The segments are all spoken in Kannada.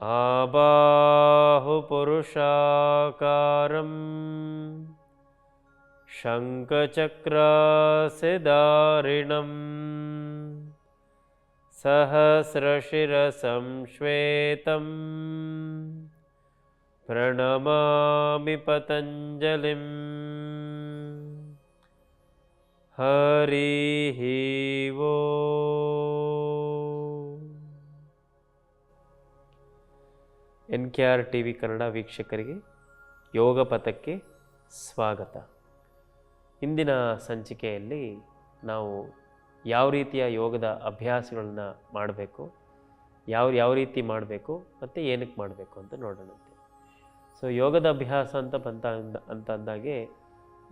आबाहुपुरुषाकारं शङ्खचक्रासिदारिणं सहस्रशिरसं श्वेतं प्रणमामि पतञ्जलिम् हरिः वो N K R T V Kannada ವೀಕ್ಷಕರಿಗೆ ಯೋಗ ಪಥಕ್ಕೆ ಸ್ವಾಗತ. ಇಂದಿನ ಸಂಚಿಕೆಯಲ್ಲಿ ನಾವು ಯಾವ ರೀತಿಯ ಯೋಗದ ಅಭ್ಯಾಸಗಳನ್ನ ಮಾಡಬೇಕು, ಯಾವ ಯಾವ ರೀತಿ ಮಾಡಬೇಕು ಮತ್ತು ಏನಕ್ಕೆ ಮಾಡಬೇಕು ಅಂತ ನೋಡೋಣಂತೆ ಸೊ ಯೋಗದ ಅಭ್ಯಾಸ ಅಂತ ಬಂತ ಅಂತ ಅಂದಾಗೆ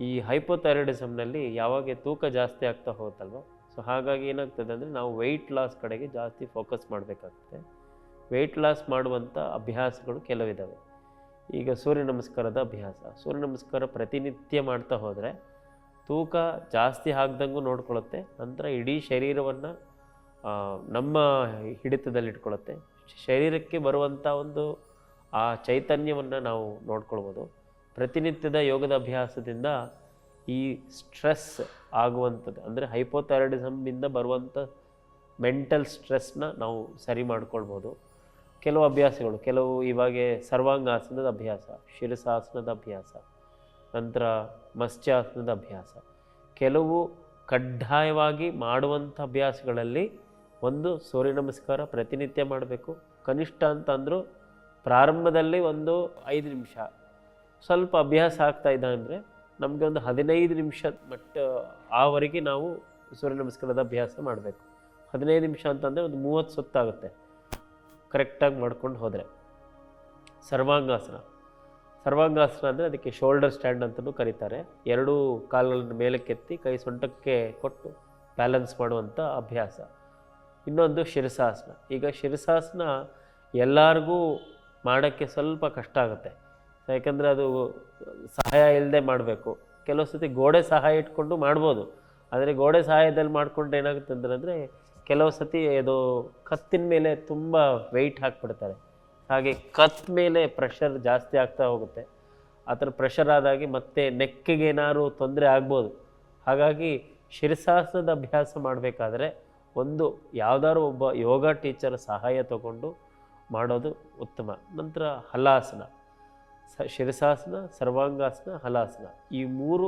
ಈ ಹೈಪೋಥೈರಾಯ್ಡಿಸಮ್ನಲ್ಲಿ ಯಾವಾಗ ತೂಕ ಜಾಸ್ತಿ ಆಗ್ತಾ ಹೋಗುತ್ತಲ್ವ ಸೊ ಹಾಗಾಗಿ ಏನಾಗ್ತದೆ ಅಂದರೆ ನಾವು ವೆಯ್ಟ್ ಲಾಸ್ ಕಡೆಗೆ ಜಾಸ್ತಿ ಫೋಕಸ್ ಮಾಡಬೇಕಾಗ್ತದೆ. ವೆಯ್ಟ್ ಲಾಸ್ ಮಾಡುವಂಥ ಅಭ್ಯಾಸಗಳು ಕೆಲವಿದ್ದಾವೆ ಈಗ ಸೂರ್ಯ ನಮಸ್ಕಾರದ ಅಭ್ಯಾಸ. ಸೂರ್ಯ ನಮಸ್ಕಾರ ಪ್ರತಿನಿತ್ಯ ಮಾಡ್ತಾ ಹೋದರೆ ತೂಕ ಜಾಸ್ತಿ ಆಗ್ದಂಗೂ ನೋಡ್ಕೊಳ್ಳುತ್ತೆ ನಂತರ ಇಡೀ ಶರೀರವನ್ನು ನಮ್ಮ ಹಿಡಿತದಲ್ಲಿಟ್ಕೊಳ್ಳುತ್ತೆ ಶರೀರಕ್ಕೆ ಬರುವಂಥ ಒಂದು, ಆ ಚೈತನ್ಯವನ್ನು ನಾವು ನೋಡ್ಕೊಳ್ಬೋದು. ಪ್ರತಿನಿತ್ಯದ ಯೋಗದ ಅಭ್ಯಾಸದಿಂದ ಈ ಸ್ಟ್ರೆಸ್ ಆಗುವಂಥದ್ದು, ಅಂದರೆ ಹೈಪೋಥೈರಾಯ್ಡಿಸಮ್ನಿಂದ ಬರುವಂಥ ಮೆಂಟಲ್ ಸ್ಟ್ರೆಸ್ನ ನಾವು ಸರಿ ಮಾಡ್ಕೊಳ್ಬೋದು. ಕೆಲವು ಅಭ್ಯಾಸಗಳು, ಕೆಲವು ಇವಾಗೆ ಸರ್ವಾಂಗಾಸನದ ಅಭ್ಯಾಸ, ಶಿರಸಾಸನದ ಅಭ್ಯಾಸ, ನಂತರ ಮತ್ಸ್ಯಾಸನದ ಅಭ್ಯಾಸ. ಕೆಲವು ಕಡ್ಡಾಯವಾಗಿ ಮಾಡುವಂಥ ಅಭ್ಯಾಸಗಳಲ್ಲಿ ಒಂದು ಸೂರ್ಯ ನಮಸ್ಕಾರ ಪ್ರತಿನಿತ್ಯ ಮಾಡಬೇಕು. ಕನಿಷ್ಠ ಅಂತಂದರೂ ಪ್ರಾರಂಭದಲ್ಲಿ ಒಂದು ಐದು ನಿಮಿಷ. ಸ್ವಲ್ಪ ಅಭ್ಯಾಸ ಆಗ್ತಾ ಇದ್ದ ಅಂದರೆ ನಮಗೆ ಒಂದು ಹದಿನೈದು ನಿಮಿಷ ಮಟ್ಟ ಆವರೆಗೆ ನಾವು ಸೂರ್ಯ ನಮಸ್ಕಾರದ ಅಭ್ಯಾಸ ಮಾಡಬೇಕು. ಹದಿನೈದು ನಿಮಿಷ ಅಂತಂದರೆ ಒಂದು ಮೂವತ್ತು ಸುತ್ತಾಗುತ್ತೆ. ಕರೆಕ್ಟಾಗಿ ಮಾಡ್ಕೊಂಡು ಹೋದರೆ. ಸರ್ವಾಂಗಾಸನ. ಸರ್ವಾಂಗಾಸನ ಅಂದರೆ ಅದಕ್ಕೆ ಶೋಲ್ಡರ್ ಸ್ಟ್ಯಾಂಡ್ ಅಂತಲೂ ಕರೀತಾರೆ. ಎರಡೂ ಕಾಲುಗಳನ್ನು ಮೇಲಕ್ಕೆತ್ತಿ ಕೈ ಸೊಂಟಕ್ಕೆ ಕೊಟ್ಟು ಬ್ಯಾಲೆನ್ಸ್ ಮಾಡುವಂಥ ಅಭ್ಯಾಸ. ಇನ್ನೊಂದು ಶಿರಸಾಸನ. ಈಗ ಶಿರಸಾಸನ ಎಲ್ಲರಿಗೂ ಮಾಡೋಕ್ಕೆ ಸ್ವಲ್ಪ ಕಷ್ಟ ಆಗುತ್ತೆ. ಯಾಕಂದರೆ ಅದು ಸಹಾಯ ಇಲ್ಲದೆ ಮಾಡಬೇಕು. ಕೆಲವು ಸತಿ ಗೋಡೆ ಸಹಾಯ ಇಟ್ಕೊಂಡು ಮಾಡ್ಬೋದು. ಆದರೆ ಗೋಡೆ ಸಹಾಯದಲ್ಲಿ ಮಾಡ್ಕೊಂಡು ಏನಾಗುತ್ತೆ ಅಂತಂದರೆ ಕೆಲವು ಸತಿ ಅದು ಕತ್ತಿನ ಮೇಲೆ ತುಂಬ ವೆಯ್ಟ್ ಹಾಕ್ಬಿಡ್ತಾರೆ. ಹಾಗೆ ಕತ್ ಮೇಲೆ ಪ್ರೆಷರ್ ಜಾಸ್ತಿ ಆಗ್ತಾ ಹೋಗುತ್ತೆ. ಆ ಥರ ಪ್ರೆಷರ್ ಆದಾಗಿ ಮತ್ತೆ ನೆಕ್ಕಿಗೆ ಏನಾದ್ರು ತೊಂದರೆ ಆಗ್ಬೋದು. ಹಾಗಾಗಿ ಶಿರಸಾಸನದ ಅಭ್ಯಾಸ ಮಾಡಬೇಕಾದ್ರೆ ಒಂದು ಯಾವುದಾದ್ರು ಒಬ್ಬ ಯೋಗ ಟೀಚರ್ ಸಹಾಯ ತಗೊಂಡು ಮಾಡೋದು ಉತ್ತಮ. ನಂತರ ಹಲಾಸನ. ಶಿರಸಾಸನ, ಸರ್ವಾಂಗಾಸನ, ಹಲಾಸನ ಈ ಮೂರು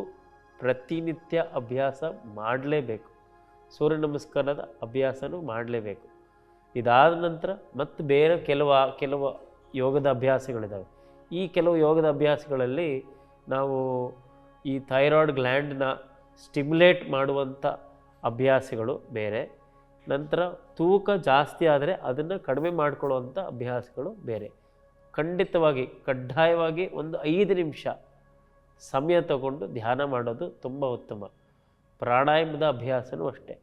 ಪ್ರತಿನಿತ್ಯ ಅಭ್ಯಾಸ ಮಾಡಲೇಬೇಕು. ಸೂರ್ಯ ನಮಸ್ಕಾರದ ಅಭ್ಯಾಸನೂ ಮಾಡಲೇಬೇಕು. ಇದಾದ ನಂತರ ಮತ್ತು ಬೇರೆ ಕೆಲವು ಕೆಲವು ಯೋಗದ ಅಭ್ಯಾಸಗಳಿದ್ದಾವೆ ಈ ಕೆಲವು ಯೋಗದ ಅಭ್ಯಾಸಗಳಲ್ಲಿ ನಾವು ಈ ಥೈರಾಯ್ಡ್ ಗ್ಲ್ಯಾಂಡ್ನ ಸ್ಟಿಮ್ಯುಲೇಟ್ ಮಾಡುವಂಥ ಅಭ್ಯಾಸಗಳು ಬೇರೆ. ನಂತರ ತೂಕ ಜಾಸ್ತಿ ಆದರೆ ಅದನ್ನು ಕಡಿಮೆ ಮಾಡಿಕೊಳ್ಳುವಂಥ ಅಭ್ಯಾಸಗಳು ಬೇರೆ. ಖಂಡಿತವಾಗಿ ಕಡ್ಡಾಯವಾಗಿ ಒಂದು ಐದು ನಿಮಿಷ ಸಮಯ ತಗೊಂಡು ಧ್ಯಾನ ಮಾಡೋದು ತುಂಬ ಉತ್ತಮ. ಪ್ರಾಣಾಯಾಮದ ಅಭ್ಯಾಸವೂ ಅಷ್ಟೇ.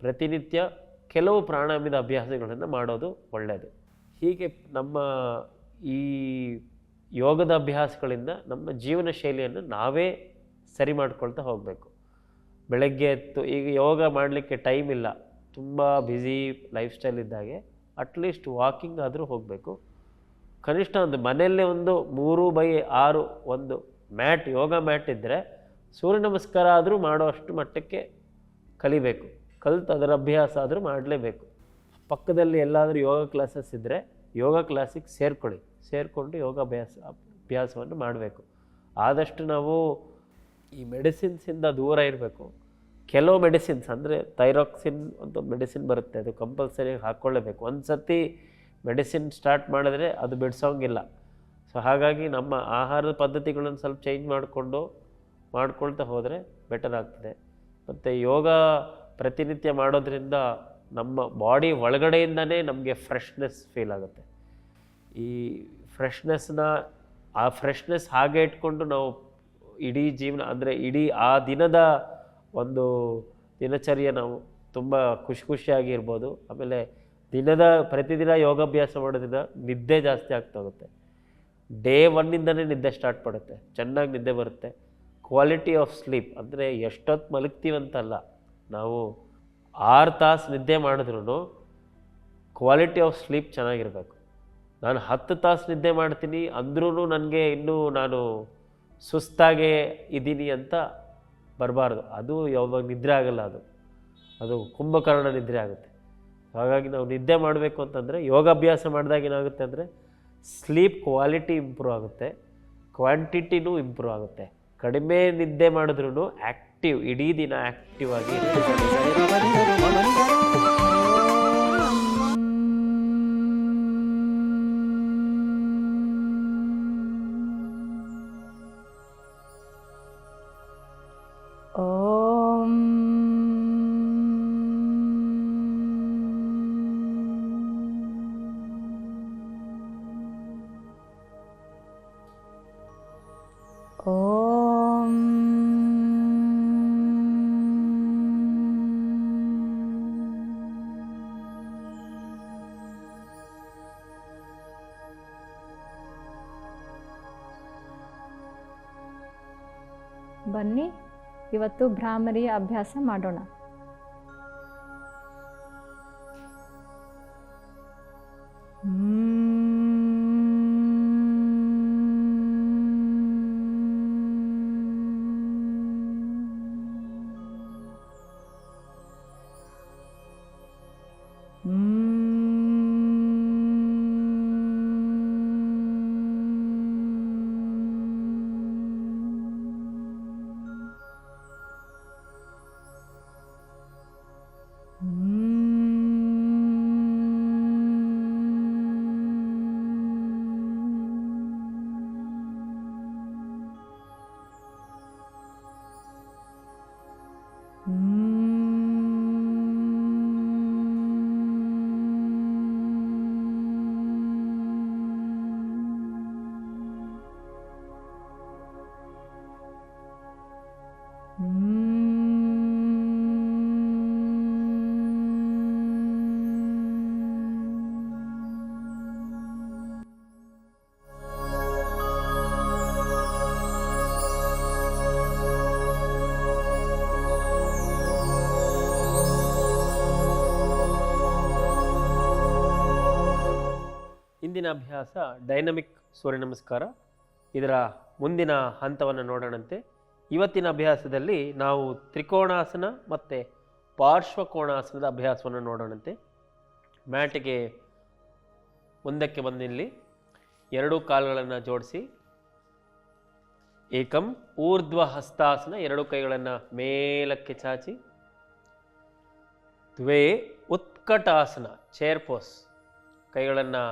ಪ್ರತಿನಿತ್ಯ ಕೆಲವು ಪ್ರಾಣಾಯಾಮದ ಅಭ್ಯಾಸಗಳನ್ನು ಮಾಡೋದು ಒಳ್ಳೆಯದು ಹೀಗೆ ನಮ್ಮ ಈ ಯೋಗದ ಅಭ್ಯಾಸಗಳಿಂದ ನಮ್ಮ ಜೀವನ ಶೈಲಿಯನ್ನು ನಾವೇ ಸರಿ ಮಾಡ್ಕೊಳ್ತಾ ಹೋಗಬೇಕು. ಬೆಳಗ್ಗೆ ಎತ್ತು ಈಗ ಯೋಗ ಮಾಡಲಿಕ್ಕೆ ಟೈಮ್ ಇಲ್ಲ. ತುಂಬ ಬ್ಯುಸಿ ಲೈಫ್ ಸ್ಟೈಲ್ ಇದ್ದಾಗೆ ಅಟ್ಲೀಸ್ಟ್ ವಾಕಿಂಗ್ ಆದರೂ ಹೋಗಬೇಕು. ಕನಿಷ್ಠ ಒಂದು ಮನೆಯಲ್ಲೇ ಒಂದು ಮೂರು ಬೈ ಆರು ಒಂದು ಮ್ಯಾಟ್ ಯೋಗ ಮ್ಯಾಟ್ ಇದ್ದರೆ ಸೂರ್ಯ ನಮಸ್ಕಾರ ಆದರೂ ಮಾಡೋಷ್ಟು ಮಟ್ಟಕ್ಕೆ ಕಲಿಬೇಕು. ಕಲಿತು ಅದರ ಅಭ್ಯಾಸ ಆದರೂ ಮಾಡಲೇಬೇಕು. ಪಕ್ಕದಲ್ಲಿ ಎಲ್ಲಾದರೂ ಯೋಗ ಕ್ಲಾಸಸ್ ಇದ್ದರೆ ಯೋಗ ಕ್ಲಾಸಿಗೆ ಸೇರ್ಕೊಳ್ಳಿ. ಸೇರಿಕೊಂಡು ಯೋಗಾಭ್ಯಾಸ ಅಭ್ಯಾಸವನ್ನು ಮಾಡಬೇಕು. ಆದಷ್ಟು ನಾವು ಈ ಮೆಡಿಸಿನ್ಸಿಂದ ದೂರ ಇರಬೇಕು. ಕೆಲವು ಮೆಡಿಸಿನ್ಸ್ ಅಂದರೆ ಥೈರಾಕ್ಸಿನ್ ಅಂತ ಒಂದು ಮೆಡಿಸಿನ್ ಬರುತ್ತೆ. ಅದು ಕಂಪಲ್ಸರಿ ಹಾಕ್ಕೊಳ್ಳೇಬೇಕು. ಒಂದು ಸತಿ ಮೆಡಿಸಿನ್ ಸ್ಟಾರ್ಟ್ ಮಾಡಿದ್ರೆ ಅದು ಬಿಡಿಸೋಂಗಿಲ್ಲ. ಸೊ ಹಾಗಾಗಿ ನಮ್ಮ ಆಹಾರದ ಪದ್ಧತಿಗಳನ್ನು ಸ್ವಲ್ಪ ಚೇಂಜ್ ಮಾಡಿಕೊಂಡು ಮಾಡ್ಕೊಳ್ತಾ ಹೋದರೆ ಬೆಟರ್ ಆಗ್ತದೆ. ಮತ್ತು ಯೋಗ ಪ್ರತಿನಿತ್ಯ ಮಾಡೋದ್ರಿಂದ ನಮ್ಮ ಬಾಡಿ ಒಳಗಡೆಯಿಂದನೇ ನಮಗೆ ಫ್ರೆಶ್ನೆಸ್ ಫೀಲ್ ಆಗುತ್ತೆ. ಈ ಫ್ರೆಶ್ನೆಸ್ನ ಆ ಫ್ರೆಶ್ನೆಸ್ ಹಾಗೆ ಇಟ್ಕೊಂಡು ನಾವು ಇಡೀ ಜೀವನ, ಅಂದರೆ ಇಡೀ ಆ ದಿನದ ಒಂದು ದಿನಚರ್ಯ ನಾವು ತುಂಬ ಖುಷಿ ಖುಷಿಯಾಗಿ ಇರ್ಬೋದು. ಆಮೇಲೆ ದಿನದ, ಪ್ರತಿದಿನ ಯೋಗಾಭ್ಯಾಸ ಮಾಡೋದ್ರಿಂದ ನಿದ್ದೆ ಜಾಸ್ತಿ ಆಗ್ತಾ ಹೋಗುತ್ತೆ. ಡೇ ಒನ್ನಿಂದನೇ ನಿದ್ದೆ ಸ್ಟಾರ್ಟ್ ಮಾಡುತ್ತೆ ಚೆನ್ನಾಗಿ ನಿದ್ದೆ ಬರುತ್ತೆ. ಕ್ವಾಲಿಟಿ ಆಫ್ ಸ್ಲೀಪ್ ಅಂದರೆ ಎಷ್ಟೊತ್ತು ಮಲಗ್ತೀವಂತಲ್ಲ, ನಾವು ಆರು ತಾಸು ನಿದ್ದೆ ಮಾಡಿದ್ರೂ ಕ್ವಾಲಿಟಿ ಆಫ್ ಸ್ಲೀಪ್ ಚೆನ್ನಾಗಿರಬೇಕು. ನಾನು ಹತ್ತು ತಾಸು ನಿದ್ದೆ ಮಾಡ್ತೀನಿ ಅಂದ್ರೂ ನನಗೆ ಇನ್ನೂ ನಾನು ಸುಸ್ತಾಗೇ ಇದ್ದೀನಿ ಅಂತ ಬರಬಾರ್ದು. ಅದು ಯಾವಾಗ ನಿದ್ರೆ ಆಗಲ್ಲ ಅದು. ಅದು ಕುಂಭಕರ್ಣ ನಿದ್ರೆ ಆಗುತ್ತೆ. ಹಾಗಾಗಿ ನಾವು ನಿದ್ದೆ ಮಾಡಬೇಕು ಅಂತಂದರೆ, ಯೋಗಾಭ್ಯಾಸ ಮಾಡಿದಾಗ ಏನಾಗುತ್ತೆ ಅಂದರೆ ಸ್ಲೀಪ್ ಕ್ವಾಲಿಟಿ ಇಂಪ್ರೂವ್ ಆಗುತ್ತೆ ಕ್ವಾಂಟಿಟಿನೂ ಇಂಪ್ರೂವ್ ಆಗುತ್ತೆ. ಕಡಿಮೆ ನಿದ್ದೆ ಮಾಡಿದ್ರೂ ಆ್ಯಕ್ಟಿವ್ ಇಡೀ ದಿನ ಆಕ್ಟಿವ್ ಆಗಿ ಇವತ್ತು ಭ್ರಾಮರಿಯ ಅಭ್ಯಾಸ ಮಾಡೋಣ. ಇಂದಿನ ಅಭ್ಯಾಸ ಡೈನಮಿಕ್ ಸೂರ್ಯ ನಮಸ್ಕಾರ ಇದರ ಮುಂದಿನ ಹಂತವನ್ನು ನೋಡೋಣಂತೆ. ಇವತ್ತಿನ ಅಭ್ಯಾಸದಲ್ಲಿ ನಾವು ತ್ರಿಕೋಣಾಸನ ಮತ್ತು ಪಾರ್ಶ್ವಕೋಣಾಸನದ ಅಭ್ಯಾಸವನ್ನು ನೋಡೋಣಂತೆ. ಮ್ಯಾಟಿಗೆ ಮುಂದಕ್ಕೆ ಬಂದಿಲ್ಲಿ ಎರಡೂ ಕಾಲುಗಳನ್ನು ಜೋಡಿಸಿ. ಏಕಂ ಊರ್ಧ್ವ ಹಸ್ತಾಸನ ಎರಡು ಕೈಗಳನ್ನು ಮೇಲಕ್ಕೆ ಚಾಚಿ. ದ್ವೇ ಉತ್ಕಟಾಸನ ಚೇರ್ ಪೋಸ್ ಕೈಗಳನ್ನು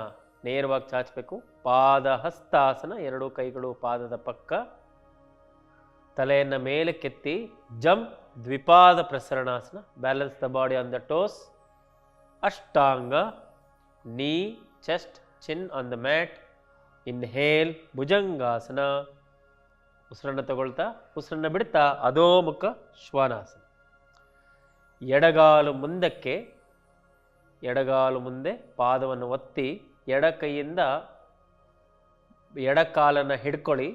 ನೇರವಾಗಿ ಚಾಚಬೇಕು. ಪಾದ ಹಸ್ತಾಸನ ಎರಡು ಕೈಗಳು ಪಾದದ ಪಕ್ಕ. ತಲೆಯನ್ನು ಮೇಲೆ ಕೆತ್ತಿ jump Dwipada Prasaranasana balance the body on the toes Ashtanga knee chest chin on the mat inhale Bhujangasana. ಉಸಿರನ್ನು ತಗೊಳ್ತಾ, ಉಸಿರನ್ನು ಬಿಡ್ತಾ ಅಧೋಮುಖ ಶ್ವಾನಾಸನ. ಎಡಗಾಲು ಮುಂದಕ್ಕೆ, ಎಡಗಾಲು ಮುಂದೆ ಪಾದವನ್ನು ಒತ್ತಿ ಎಡ ಎಡಕಾಲನ್ನು ಎಡ ಕಾಲನ್ನು ಹಿಡ್ಕೊಳ್ಳಿ,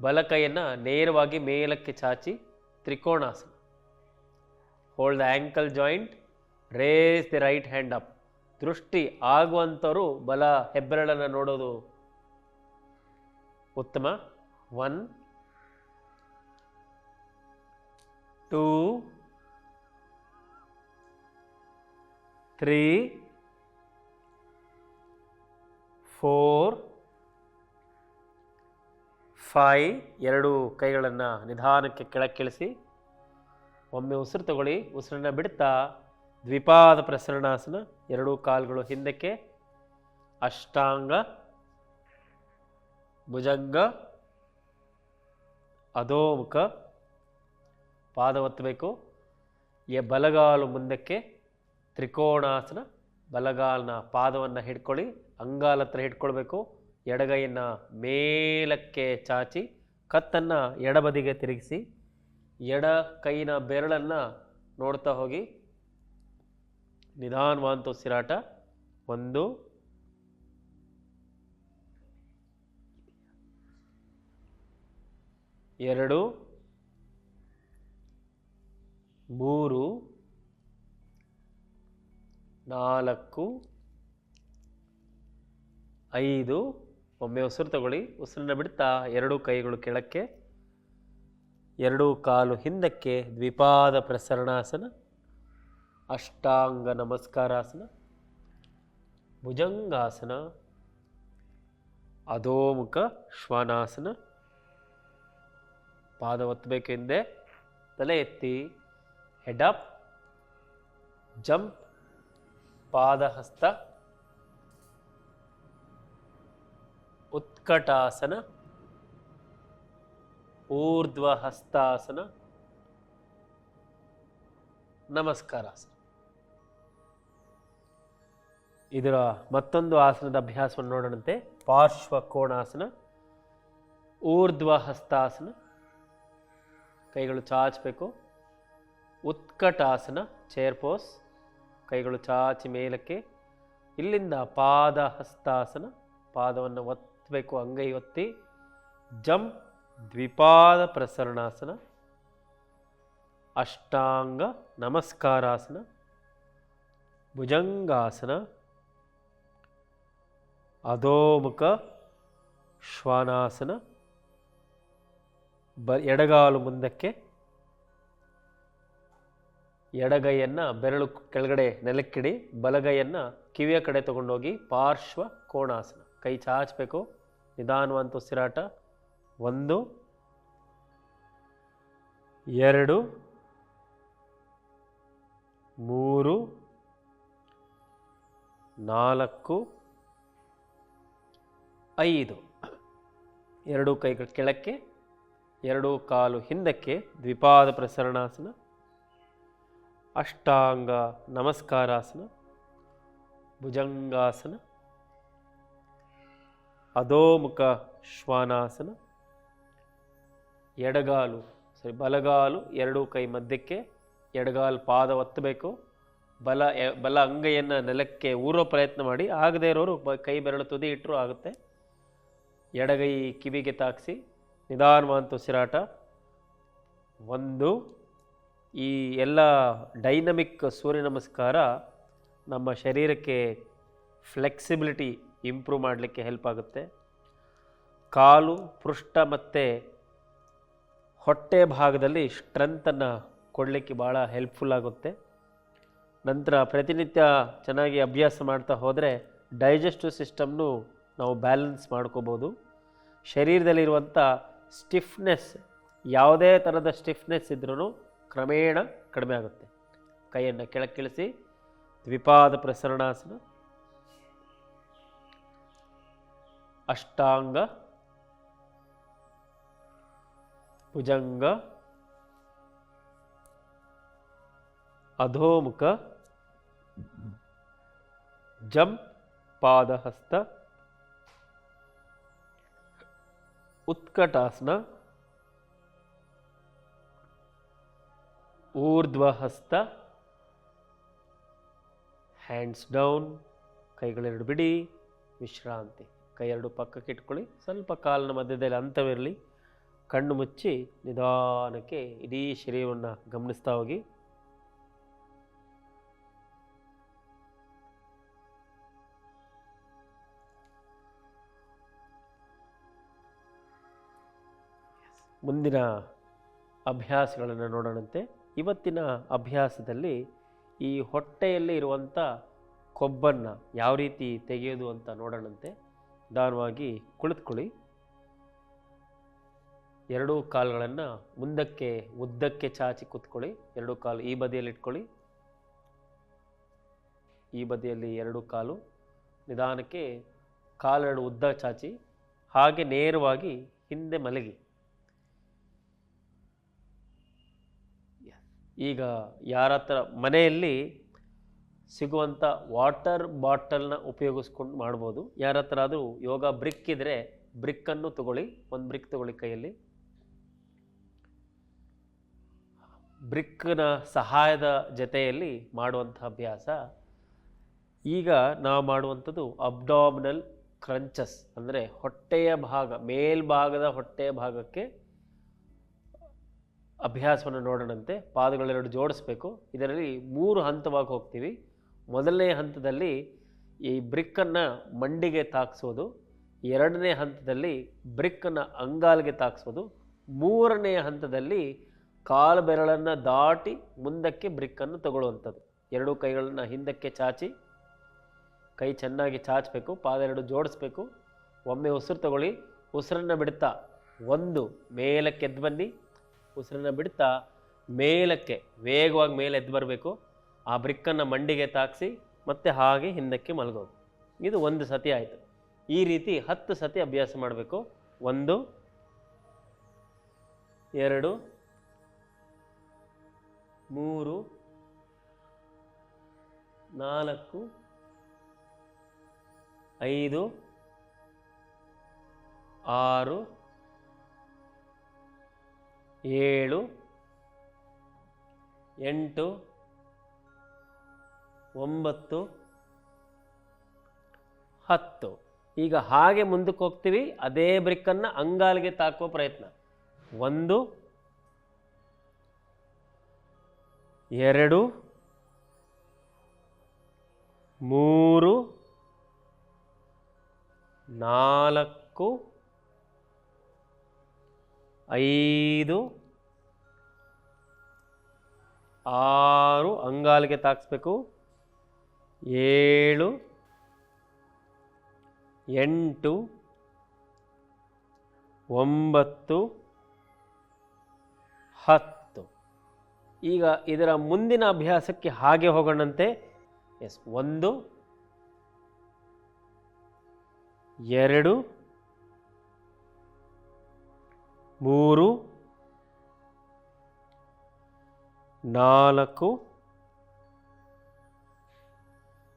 ಬಲಕೈಯನ್ನು ನೇರವಾಗಿ ಮೇಲಕ್ಕೆ ಚಾಚಿ Trikonasana. Hold the ankle joint raise the right hand up ದೃಷ್ಟಿ ಆಗುವಂಥವರು ಬಲ ಹೆಬ್ಬೆರಳನ್ನು ನೋಡೋದು ಉತ್ತಮ. One two three four, five ಎರಡು ಕೈಗಳನ್ನು ನಿಧಾನಕ್ಕೆ ಕೆಳಕ್ಕಿಳಿಸಿ, ಒಮ್ಮೆ ಉಸಿರು ತಗೊಳ್ಳಿ, ಉಸಿರನ್ನ ಬಿಡ್ತಾ ದ್ವಿಪಾದ ಪ್ರಸರಣಾಸನ ಎರಡೂ ಕಾಲುಗಳು ಹಿಂದಕ್ಕೆ, ಅಷ್ಟಾಂಗ, ಭುಜಂಗ, ಅಧೋಮುಖ, ಪಾದ ಒತ್ತಬೇಕು, ಎ ಬಲಗಾಲು ಮುಂದಕ್ಕೆ ತ್ರಿಕೋಣಾಸನ ಬಲಗಾಲನ ಪಾದವನ್ನು ಹಿಡ್ಕೊಳ್ಳಿ, ಅಂಗಾಲ ಹತ್ರ ಹಿಡ್ಕೊಳ್ಬೇಕು. ಎಡಗೈಯನ್ನು ಮೇಲಕ್ಕೆ ಚಾಚಿ, ಕತ್ತನ್ನು ಎಡಬದಿಗೆ ತಿರುಗಿಸಿ, ಎಡ ಕೈನ ಬೆರಳನ್ನು ನೋಡ್ತಾ ಹೋಗಿ. ನಿಧಾನವಾದಂಥ ಉಸಿರಾಟ. ಒಂದು. ಎರಡು. ಮೂರು. ನಾಲ್ಕು, ಐದು, ಒಮ್ಮೆ ಉಸಿರು ತಗೊಳ್ಳಿ. ಉಸಿರನ್ನ ಬಿಡ್ತಾ ಎರಡು ಕೈಗಳು ಕೆಳಕ್ಕೆ, ಎರಡು ಕಾಲು ಹಿಂದಕ್ಕೆ, ದ್ವಿಪಾದ ಪ್ರಸರಣಾಸನ, ಅಷ್ಟಾಂಗ ನಮಸ್ಕಾರಾಸನ, ಭುಜಂಗಾಸನ, ಅಧೋಮುಖ ಶ್ವಾನಾಸನ. ಪಾದ ಒತ್ತಬೇಕು ತಲೆ ಎತ್ತಿ head up jump Padahasta Utkatasana Urdhvahastasana Namaskarasana. ಇದರ ಮತ್ತೊಂದು ಆಸನದ ಅಭ್ಯಾಸವನ್ನು ನೋಡೋಣಂತೆ. ಪಾರ್ಶ್ವಕೋಣಾಸನ ಊರ್ಧ್ವಹಸ್ತಾಸನ ಊರ್ಧ್ವ ಹಸ್ತಾಸನ ಕೈಗಳು ಚಾಚಬೇಕು. ಉತ್ಕಟಾಸನ ಚೇರ್ ಪೋಸ್ ಕೈಗಳು ಚಾಚಿ ಮೇಲಕ್ಕೆ ಇಲ್ಲಿಂದ ಪಾದ ಹಸ್ತಾಸನ ಪಾದವನ್ನು ಒತ್ತಬೇಕು ಅಂಗೈ ಒತ್ತಿ ಜಂಪ್ ದ್ವಿಪಾದ ಪ್ರಸರಣಾಸನ, ಅಷ್ಟಾಂಗ ನಮಸ್ಕಾರಾಸನ, ಭುಜಂಗಾಸನ, ಅಧೋಮುಖ ಶ್ವಾನಾಸನ, ಬ ಎಡಗಾಲು ಮುಂದಕ್ಕೆ ಎಡಗೈಯನ್ನು ಬೆರಳು ಕೆಳಗಡೆ ನೆಲಕ್ಕಿಡಿ, ಬಲಗೈಯನ್ನು ಕಿವಿಯ ಕಡೆ ತಗೊಂಡೋಗಿ ಪಾರ್ಶ್ವ ಕೋಣಾಸನ. ಕೈ ಚಾಚಬೇಕು. ನಿಧಾನವಂತ ಉಸಿರಾಟ ಒಂದು, ಎರಡು, ಮೂರು, ನಾಲ್ಕು, ಐದು. ಎರಡು ಕೈಗಳು ಕೆಳಕ್ಕೆ, ಎರಡು ಕಾಲು ಹಿಂದಕ್ಕೆ ದ್ವಿಪಾದ ಪ್ರಸರಣಾಸನ. ಅಷ್ಟಾಂಗ ನಮಸ್ಕಾರಾಸನ, ಭುಜಂಗಾಸನ, ಅಧೋಮುಖ ಶ್ವಾನಾಸನ, ಎಡಗಾಲು ಸರಿ ಬಲಗಾಲು ಎರಡೂ ಕೈ ಮಧ್ಯಕ್ಕೆ, ಎಡಗಾಲು ಪಾದ ಒತ್ತಬೇಕು, ಬಲ ಬಲ ಅಂಗೈಯನ್ನು ನೆಲಕ್ಕೆ ಊರೋ ಪ್ರಯತ್ನ ಮಾಡಿ, ಆಗದೇ ಇರೋರು ಕೈ ಬೆರಳು ತುದಿ ಇಟ್ಟರೂ ಆಗುತ್ತೆ. ಎಡಗೈ ಕಿವಿಗೆ ತಾಕಿಸಿ, ನಿಧಾನವಂತ ಉಸಿರಾಟ. ಒಂದು ಈ ಎಲ್ಲ ಡೈನಮಿಕ್ ಸೂರ್ಯ ನಮಸ್ಕಾರ ನಮ್ಮ ಶರೀರಕ್ಕೆ ಫ್ಲೆಕ್ಸಿಬಿಲಿಟಿ ಇಂಪ್ರೂವ್ ಮಾಡಲಿಕ್ಕೆ ಹೆಲ್ಪ್ ಆಗುತ್ತೆ. ಕಾಲು, ಪೃಷ್ಠ ಮತ್ತು ಹೊಟ್ಟೆ ಭಾಗದಲ್ಲಿ ಸ್ಟ್ರೆಂತನ್ನು ಕೊಡಲಿಕ್ಕೆ ಭಾಳ ಹೆಲ್ಪ್ಫುಲ್ ಆಗುತ್ತೆ. ನಂತರ ಪ್ರತಿನಿತ್ಯ ಚೆನ್ನಾಗಿ ಅಭ್ಯಾಸ ಮಾಡ್ತಾ ಹೋದರೆ ಡೈಜೆಸ್ಟಿವ್ ಸಿಸ್ಟಮ್ನು ನಾವು ಬ್ಯಾಲೆನ್ಸ್ ಮಾಡ್ಕೋಬೋದು. ಶರೀರದಲ್ಲಿರುವಂಥ ಸ್ಟಿಫ್ನೆಸ್ ಯಾವುದೇ ಥರದ ಸ್ಟಿಫ್ನೆಸ್ ಇದ್ರೂ ಕ್ರಮೇಣ ಕಡಿಮೆ ಆಗುತ್ತೆ. ಕೈಯನ್ನು ಕೆಳಕ್ಕಿಳಿಸಿ ದ್ವಿಪಾದ ಪ್ರಸರಣಾಸನ ಅಷ್ಟಾಂಗ ಭುಜಂಗ ಅಧೋಮುಖ ಜಂ ಪಾದಹಸ್ತ ಉತ್ಕಟಾಸನ ಊರ್ಧ್ವಹಸ್ತ ಹ್ಯಾಂಡ್ಸ್ ಡೌನ್ ಕೈಗಳೆರಡು ಬಿಡಿ, ವಿಶ್ರಾಂತಿ. ಕೈ ಎರಡು ಪಕ್ಕಕ್ಕೆ ಇಟ್ಕೊಳ್ಳಿ, ಸ್ವಲ್ಪ ಕಾಲಿನ ಮಧ್ಯದಲ್ಲಿ ಅಂತವಿರಲಿ. ಕಣ್ಣು ಮುಚ್ಚಿ ನಿಧಾನಕ್ಕೆ ಇಡೀ ಶರೀರವನ್ನು ಗಮನಿಸ್ತಾ ಹೋಗಿ. ಮುಂದಿನ ಅಭ್ಯಾಸಗಳನ್ನು ನೋಡೋಣಂತೆ. ಇವತ್ತಿನ ಅಭ್ಯಾಸದಲ್ಲಿ ಈ ಹೊಟ್ಟೆಯಲ್ಲಿ ಇರುವಂಥ ಕೊಬ್ಬನ್ನು ಯಾವ ರೀತಿ ತೆಗೆಯೋದು ಅಂತ ನೋಡೋಣಂತೆ. ನಿಧಾನವಾಗಿ ಕುಳಿತುಕೊಳ್ಳಿ. ಎರಡೂ ಕಾಲುಗಳನ್ನು ಮುಂದಕ್ಕೆ, ಉದ್ದಕ್ಕೆ ಚಾಚಿ ಕೂತ್ಕೊಳ್ಳಿ. ಎರಡೂ ಕಾಲು ಈ ಬದಿಯಲ್ಲಿ ಇಟ್ಕೊಳ್ಳಿ. ಈ ಬದಿಯಲ್ಲಿ ಎರಡು ಕಾಲು. ನಿಧಾನಕ್ಕೆ ಕಾಲೆರಡು ಉದ್ದ ಚಾಚಿ, ಹಾಗೆ ನೇರವಾಗಿ ಹಿಂದೆ ಮಲಗಿ. ಈಗ ಯಾರ ಹತ್ರ ಮನೆಯಲ್ಲಿ ಸಿಗುವಂಥ ವಾಟರ್ ಬಾಟಲ್ನ ಉಪಯೋಗಿಸ್ಕೊಂಡು ಮಾಡ್ಬೋದು. ಯಾರ ಹತ್ರ ಆದರೂ ಯೋಗ ಬ್ರಿಕ್ ಇದ್ದರೆ ಬ್ರಿಕ್ಕನ್ನು ತಗೊಳ್ಳಿ, ಒಂದು ಬ್ರಿಕ್ ತಗೊಳ್ಳಿ ಕೈಯಲ್ಲಿ. ಬ್ರಿಕ್ನ ಸಹಾಯದ ಜೊತೆಯಲ್ಲಿ ಮಾಡುವಂಥ ಅಭ್ಯಾಸ. ಈಗ ನಾವು ಮಾಡುವಂಥದ್ದು ಅಬ್ಡಾಮಿನಲ್ ಕ್ರಂಚಸ್, ಅಂದರೆ ಹೊಟ್ಟೆಯ ಭಾಗ, ಮೇಲ್ಭಾಗದ ಹೊಟ್ಟೆಯ ಭಾಗಕ್ಕೆ ಅಭ್ಯಾಸವನ್ನು ನೋಡೋಣಂತೆ, ಪಾದಗಳೆರಡು ಜೋಡಿಸ್ಬೇಕು. ಇದರಲ್ಲಿ ಮೂರು ಹಂತವಾಗಿ ಹೋಗ್ತೀವಿ. ಮೊದಲನೇ ಹಂತದಲ್ಲಿ ಈ ಬ್ರಿಕ್ಕನ್ನು ಮಂಡಿಗೆ ತಾಕ್ಸೋದು. ಎರಡನೇ ಹಂತದಲ್ಲಿ ಬ್ರಿಕ್ಕನ್ನು ಅಂಗಾಲಿಗೆ ತಾಕ್ಸೋದು. ಮೂರನೇ ಹಂತದಲ್ಲಿ ಕಾಲು ಬೆರಳನ್ನು ದಾಟಿ ಮುಂದಕ್ಕೆ ಬ್ರಿಕ್ಕನ್ನು ತಗೊಳ್ಳುವಂಥದ್ದು. ಎರಡೂ ಕೈಗಳನ್ನು ಹಿಂದಕ್ಕೆ ಚಾಚಿ, ಕೈ ಚೆನ್ನಾಗಿ ಚಾಚಬೇಕು ಪಾದ ಎರಡು ಜೋಡಿಸ್ಬೇಕು. ಒಮ್ಮೆ ಉಸಿರು ತಗೊಳ್ಳಿ. ಉಸಿರನ್ನು ಬಿಡ್ತಾ ಒಂದು ಮೇಲಕ್ಕೆ ಎದ್ದು ಬನ್ನಿ. ಉಸಿರನ್ನು ಬಿಡ್ತಾ ಮೇಲಕ್ಕೆ ವೇಗವಾಗಿ ಮೇಲೆ ಎದ್ದು ಬರಬೇಕು. ಆ ಬ್ರಿಕ್ಕನ್ನು ಮಂಡಿಗೆ ತಾಗಿಸಿ ಮತ್ತೆ ಹಾಗೆ ಹಿಂದಕ್ಕೆ ಮಲಗೋದು. ಇದು ಒಂದು ಸತಿ ಆಯಿತು. ಈ ರೀತಿ ಹತ್ತು ಸತಿ ಅಭ್ಯಾಸ ಮಾಡಬೇಕು. ಒಂದು, ಎರಡು, ಮೂರು, ನಾಲ್ಕು, ಐದು, ಆರು ಏಳು, ಎಂಟು, ಒಂಬತ್ತು, ಹತ್ತು. ಈಗ ಹಾಗೆ ಮುಂದಕ್ಕೆ ಹೋಗ್ತೀವಿ, ಅದೇ ಬ್ರಿಕ್ಕನ್ನು ಅಂಗಾಲಿಗೆ ತಾಕುವ ಪ್ರಯತ್ನ. ಒಂದು, ಎರಡು, ಮೂರು, ನಾಲ್ಕು ಐದು, ಆರು ಅಂಗಾಲಿಗೆ ತಾಕ್ಸ್ಬೇಕು. ಏಳು, ಎಂಟು, ಒಂಬತ್ತು, ಹತ್ತು. ಈಗ ಇದರ ಮುಂದಿನ ಅಭ್ಯಾಸಕ್ಕೆ ಹಾಗೆ ಹೋಗೋಣಂತೆ. ಎಸ್, ಒಂದು, ಎರಡು ಮೂರು ನಾಲ್ಕು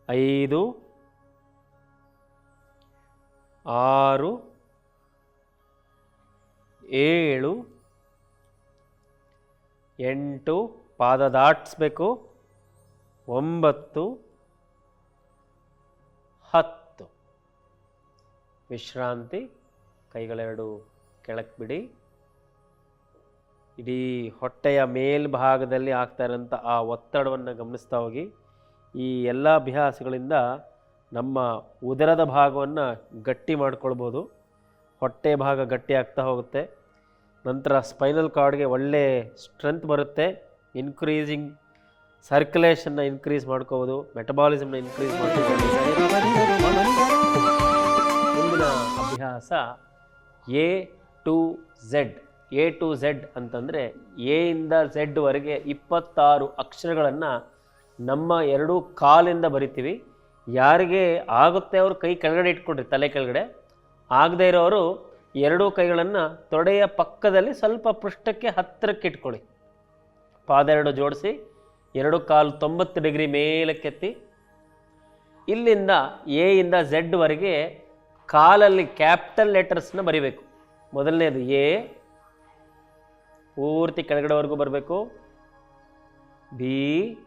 ಐದು ಆರು ಏಳು ಎಂಟು ಪಾದ ದಾಟಿಸ್ಬೇಕು ಒಂಬತ್ತು ಹತ್ತು. ವಿಶ್ರಾಂತಿ ಕೈಗಳೆರಡು ಕೆಳಕ್ಕೆ ಬಿಡಿ ಇಡೀ ಹೊಟ್ಟೆಯ ಮೇಲ್ಭಾಗದಲ್ಲಿ ಆಗ್ತಾ ಇರೋಂಥ ಆ ಒತ್ತಡವನ್ನು ಗಮನಿಸ್ತಾ ಹೋಗಿ ಈ ಎಲ್ಲ ಅಭ್ಯಾಸಗಳಿಂದ ನಮ್ಮ ಉದರದ ಭಾಗವನ್ನು ಗಟ್ಟಿ ಮಾಡ್ಕೊಳ್ಬೋದು. ಹೊಟ್ಟೆ ಭಾಗ ಗಟ್ಟಿ ಆಗ್ತಾ ಹೋಗುತ್ತೆ. ನಂತರ ಸ್ಪೈನಲ್ ಕಾರ್ಡ್ಗೆ ಒಳ್ಳೆ ಸ್ಟ್ರೆಂತ್ ಬರುತ್ತೆ. ಇನ್ಕ್ರೀಸಿಂಗ್ ಸರ್ಕ್ಯುಲೇಷನ್ನ ಇನ್ಕ್ರೀಸ್ ಮಾಡ್ಕೋಬೋದು. ಮೆಟಬಾಲಿಸಮ್ನ ಇನ್ಕ್ರೀಸ್ ಮಾಡ್ಕೋಬೋದು. ಅಭ್ಯಾಸ A to Z. A to Z ಅಂತಂದರೆ ಎಯಿಂದ ಝೆಡ್ವರೆಗೆ ಇಪ್ಪತ್ತಾರು ಅಕ್ಷರಗಳನ್ನು ನಮ್ಮ ಎರಡೂ ಕಾಲಿಂದ ಬರಿತೀವಿ. ಯಾರಿಗೆ ಆಗುತ್ತೆ ಅವರು ಕೈ ಕೆಳಗಡೆ ಇಟ್ಕೊಡ್ರಿ ತಲೆ ಕೆಳಗಡೆ. ಆಗದೇ ಇರೋರು ಎರಡೂ ಕೈಗಳನ್ನು ತೊಡೆಯ ಪಕ್ಕದಲ್ಲಿ ಸ್ವಲ್ಪ ಪೃಷ್ಠಕ್ಕೆ ಹತ್ತಿರಕ್ಕೆ ಇಟ್ಕೊಳ್ಳಿ. ಪಾದೆರಡು ಜೋಡಿಸಿ, ಎರಡು ಕಾಲು ತೊಂಬತ್ತು ಡಿಗ್ರಿ ಮೇಲಕ್ಕೆತ್ತಿ. ಇಲ್ಲಿಂದ ಎಯಿಂದ ಝೆಡ್ವರೆಗೆ ಕಾಲಲ್ಲಿ ಕ್ಯಾಪಿಟಲ್ ಲೆಟರ್ಸ್ನ ಬರಿಬೇಕು. ಮೊದಲನೇದು ಎ ಪೂರ್ತಿ ಕೆಳಗಡೆವರೆಗೂ ಬರಬೇಕು. ಬಿ.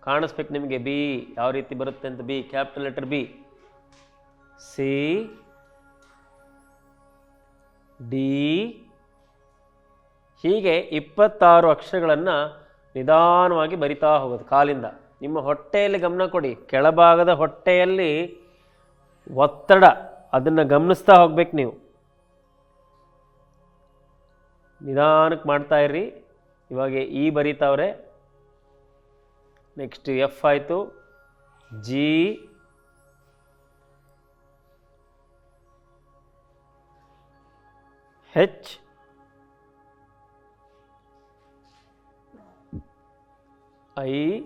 ಕಾಣಿಸ್ಬೇಕು ನಿಮಗೆ. ಬಿ. ಯಾವ ರೀತಿ ಬರುತ್ತೆ ಅಂತ B. Capital letter B. C. D. ಹೀಗೆ ಇಪ್ಪತ್ತಾರು ಅಕ್ಷರಗಳನ್ನು ನಿಧಾನವಾಗಿ ಬರಿತಾ ಹೋಗೋದು ಕಾಲಿಂದ. ನಿಮ್ಮ ಹೊಟ್ಟೆಯಲ್ಲಿ ಗಮನ ಕೊಡಿ. ಕೆಳಭಾಗದ ಹೊಟ್ಟೆಯಲ್ಲಿ ಒತ್ತಡ. ಅದನ್ನು ಗಮನಿಸ್ತಾ ಹೋಗ್ಬೇಕು ನೀವು. ನಿಧಾನಕ್ಕೆ ಮಾಡ್ತಾ ಇರ್ರಿ. ಇವಾಗ ಇ ಬರೀತಾವ್ರೆ. ನೆಕ್ಸ್ಟ್ ಎಫ್ ಆಯಿತು. G. H. I.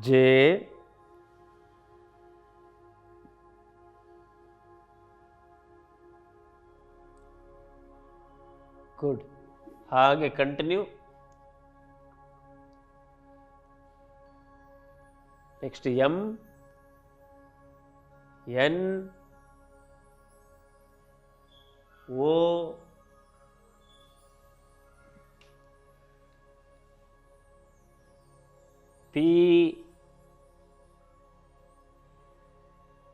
J. Good आगे continue next M N O P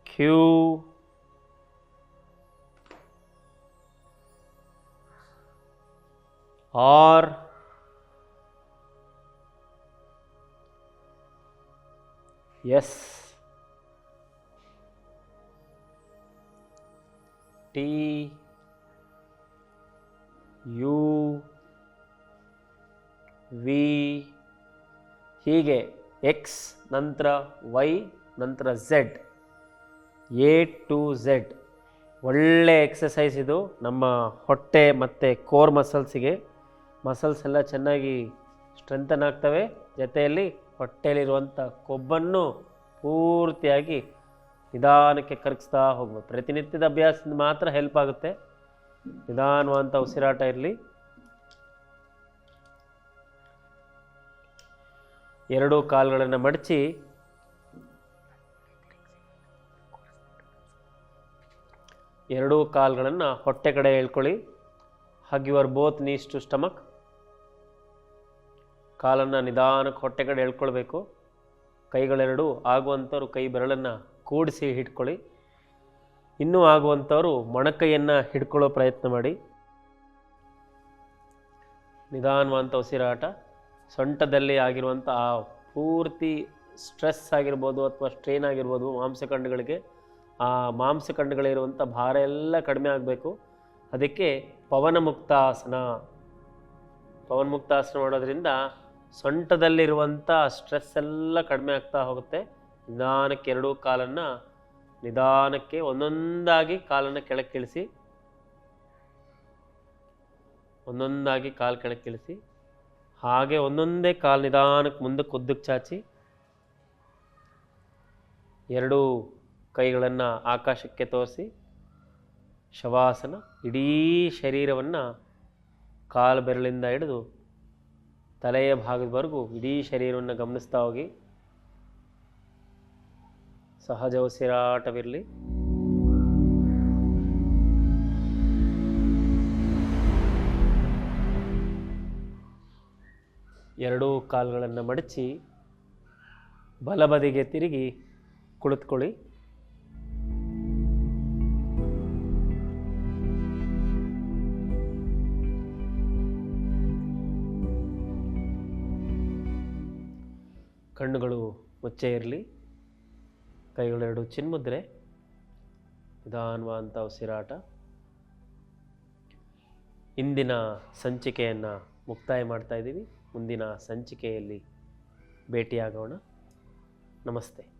Q R S T U V ಹೀಗೆ ಎಕ್ಸ್ ನಂತರ ವೈ ನಂತರ ಝೆಡ್ ಎ ಟು ಝೆಡ್ ಒಳ್ಳೆ ಎಕ್ಸಸೈಸ್ ಇದು ನಮ್ಮ ಹೊಟ್ಟೆ ಮತ್ತು ಕೋರ್ ಮಸಲ್ಸಿಗೆ ಮಸಲ್ಸ್ ಎಲ್ಲ ಚೆನ್ನಾಗಿ ಸ್ಟ್ರೆಂಥನ್ ಆಗ್ತವೆ. ಜೊತೆಯಲ್ಲಿ ಹೊಟ್ಟೆಯಲ್ಲಿರುವಂಥ ಕೊಬ್ಬನ್ನು ಪೂರ್ತಿಯಾಗಿ ನಿಧಾನಕ್ಕೆ ಕರಗಿಸ್ತಾ ಹೋಗ್ಬೋದು. ಪ್ರತಿನಿತ್ಯದ ಅಭ್ಯಾಸದಿಂದ ಮಾತ್ರ ಹೆಲ್ಪ್ ಆಗುತ್ತೆ. ನಿಧಾನವಂಥ ಉಸಿರಾಟ ಇರಲಿ. ಎರಡೂ ಕಾಲುಗಳನ್ನು ಮಡಚಿ. ಎರಡೂ ಕಾಲುಗಳನ್ನು ಹೊಟ್ಟೆ ಕಡೆ ಹೇಳ್ಕೊಳ್ಳಿ hug your both knees to stomach ಕಾಲನ್ನು ನಿಧಾನಕ್ಕೆ ಹೊಟ್ಟೆ ಕಡೆ ಎಳ್ಕೊಳ್ಬೇಕು. ಕೈಗಳೆರಡು ಆಗುವಂಥವ್ರು ಕೈ ಬೆರಳನ್ನು ಕೂಡಿಸಿ ಹಿಡ್ಕೊಳ್ಳಿ ಇನ್ನೂ ಆಗುವಂಥವ್ರು ಮೊಣಕೈಯನ್ನು ಹಿಡ್ಕೊಳ್ಳೋ ಪ್ರಯತ್ನ ಮಾಡಿ. ನಿಧಾನವಂತ ಉಸಿರಾಟ. ಸೊಂಟದಲ್ಲಿ ಆಗಿರುವಂಥ ಆ ಪೂರ್ತಿ ಸ್ಟ್ರೆಸ್ ಆಗಿರ್ಬೋದು ಅಥವಾ ಸ್ಟ್ರೈನ್ ಆಗಿರ್ಬೋದು ಮಾಂಸಖಂಡಗಳಿಗೆ ಆ ಮಾಂಸಖಂಡಗಳಿರುವಂಥ ಭಾರ ಎಲ್ಲ ಕಡಿಮೆ ಆಗಬೇಕು. ಅದಕ್ಕೆ ಪವನಮುಕ್ತಾಸನ. ಮುಕ್ತಾಸನ ಪವನ ಮುಕ್ತಾಸನ ಮಾಡೋದ್ರಿಂದ ಸೊಂಟದಲ್ಲಿರುವಂಥ ಸ್ಟ್ರೆಸ್ ಎಲ್ಲ ಕಡಿಮೆ ಆಗ್ತಾ ಹೋಗುತ್ತೆ. ನಿಧಾನಕ್ಕೆ ಎರಡೂ ಕಾಲನ್ನು ನಿಧಾನಕ್ಕೆ ಒಂದೊಂದಾಗಿ ಕಾಲನ್ನು ಕೆಳಕ್ಕೆ ಇಳಿಸಿ ಒಂದೊಂದಾಗಿ ಕಾಲು ಕೆಳಕ್ಕೆ ಇಳಿಸಿ ಹಾಗೆ ಒಂದೊಂದೇ ಕಾಲು ನಿಧಾನಕ್ಕೆ ಮುಂದಕ್ಕೆ ಉದ್ದಕ್ಕೆ ಚಾಚಿ, ಎರಡೂ ಕೈಗಳನ್ನು ಆಕಾಶಕ್ಕೆ ತೋರಿಸಿ, ಶವಾಸನ ಇಡೀ ಶರೀರವನ್ನು ಕಾಲು ಬೆರಳಿಂದ ಹಿಡಿದು ತಲೆಯ ಭಾಗದವರೆಗೂ ಇಡೀ ಶರೀರವನ್ನು ಗಮನಿಸ್ತಾ ಹೋಗಿ. ಸಹಜ ಉಸಿರಾಟವಿರಲಿ. ಎರಡೂ ಕಾಲುಗಳನ್ನು ಮಡಚಿ ಬಲಬದಿಗೆ ತಿರುಗಿ ಕುಳಿತುಕೊಳ್ಳಿ. ಕಣ್ಣುಗಳು ಮುಚ್ಚೆ ಇರಲಿ ಕೈಗಳೆರಡು ಚಿನ್ಮುದ್ರೆ ನಿಧಾನವಾದಂಥ ಉಸಿರಾಟ. ಇಂದಿನ ಸಂಚಿಕೆಯನ್ನು ಮುಕ್ತಾಯ ಮಾಡ್ತಾ ಇದ್ದೀವಿ. ಮುಂದಿನ ಸಂಚಿಕೆಯಲ್ಲಿ ಭೇಟಿಯಾಗೋಣ. ನಮಸ್ತೆ.